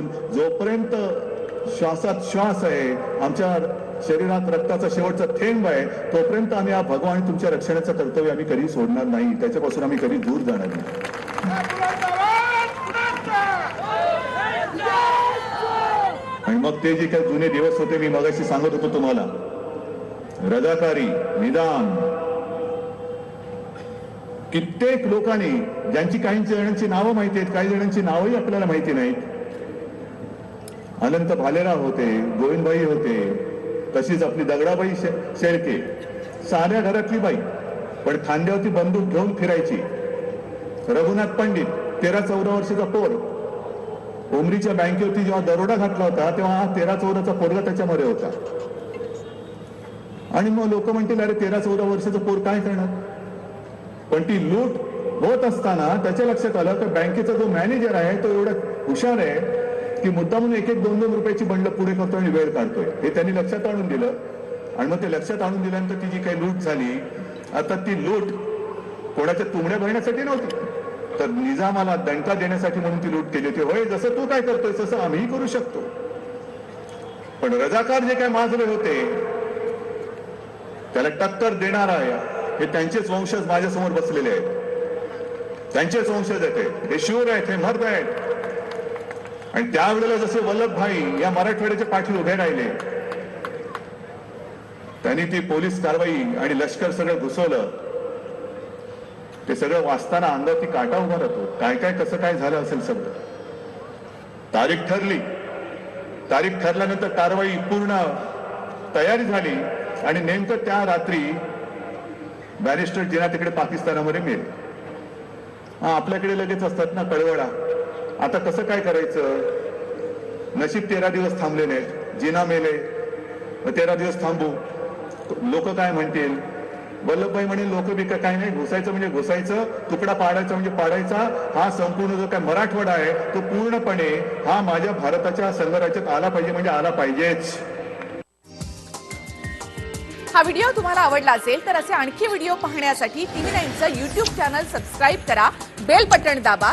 जोपर्यंत श्वासात श्वास आहे आमच्या शरीरात रक्ताचा शेवटचा थेंब आहे तोपर्यंत आम्ही हा भगवान तुमच्या रक्षणाचं कर्तव्य आम्ही कधी सोडणार नाही. त्याच्यापासून आम्ही कधी दूर जाणार नाही. आणि मग ते जे काही जुने दिवस होते मी मगाशी सांगत होतो तुम्हाला. रजाकारी निदान. कित्येक लोकांनी ज्यांची काही जणांची नावं माहिती आहेत काही जणांची नावंही आपल्याला माहिती नाहीत. अनंत भालेराव होते गोविंदबाई होते तशीच आपली दगडाबाई शे- शेळके. साऱ्या घरातली बाई पण खांद्यावरती बंदूक घेऊन फिरायची. रघुनाथ पंडित तेरा चौदा वर्षाचा पोर. उमरीच्या बँकेवरती जेव्हा दरोडा घातला होता तेव्हा हा तेरा चौदाचा पोरगा त्याच्यामध्ये होता. आणि मग लोक म्हणतील अरे तेरा चौदा वर्षाचा पोर काय करणार? पण ती लूट होत असताना त्याच्या लक्षात आलं तर बँकेचा जो मॅनेजर आहे तो एवढा हुशार आहे की मुद्दा म्हणून एक एक दोन दोन रुपयाची बंड पुढे करतो आणि वेळ काढतोय. हे त्यांनी लक्षात आणून दिलं. आणि मग ते लक्षात आणून दिल्यानंतर ती जी काही लूट झाली आता ती लूट कोणाच्या तुंबड्या भरण्यासाठी नव्हती. तर निजामाला दणका देण्यासाठी म्हणून ती लूट केली होती. होय जसं तू काय करतोय तसं आम्हीही करू शकतो. पण रजाकार जे काय माजरे होते त्याला टक्कर देणार आहे. हे त्यांचेच वंशज माझ्यासमोर बसलेले आहेत. त्यांचेच वंशज आहेत हे शूर आहेत हे मर्द आहेत. आणि त्यावेळेला जसे वल्लभभाई या मराठवाड्याच्या पाठी उभे राहिले त्यांनी ती पोलीस कारवाई आणि लष्कर सगळं घुसवलं. ते सगळं वाचताना अंगावरती काटा उभा राहतो. काय काय कसं काय झालं असेल सगळं? तारीख ठरली. तारीख ठरल्यानंतर कारवाई पूर्ण तयारी झाली आणि नेमकं त्या रात्री बॅरिस्टर जिना तिकडे पाकिस्तानामध्ये मिळेल हा आपल्याकडे लगेच असतात ना कळवळा आता कसं काय करायचं? नशीब तेरा दिवस थांबले नाहीत. जिना मेले. तेरा दिवस थांबू. लोक काय म्हणतील? वल्लभभाई म्हणे लोक बी काय नाही. घुसायचं म्हणजे घुसायचं. तुकडा पाडायचा म्हणजे पाडायचा. हा संपूर्ण जो काय मराठवाडा आहे तो पूर्णपणे हा माझ्या भारताच्या संघराज्यात आला पाहिजे म्हणजे आला पाहिजेच. हा व्हिडिओ तुम्हाला आवडला असेल तर असे आणखी व्हिडिओ पाहण्यासाठी टीव्ही नाईनचं युट्यूब चॅनल सबस्क्राईब करा. बेल बटन दाबा.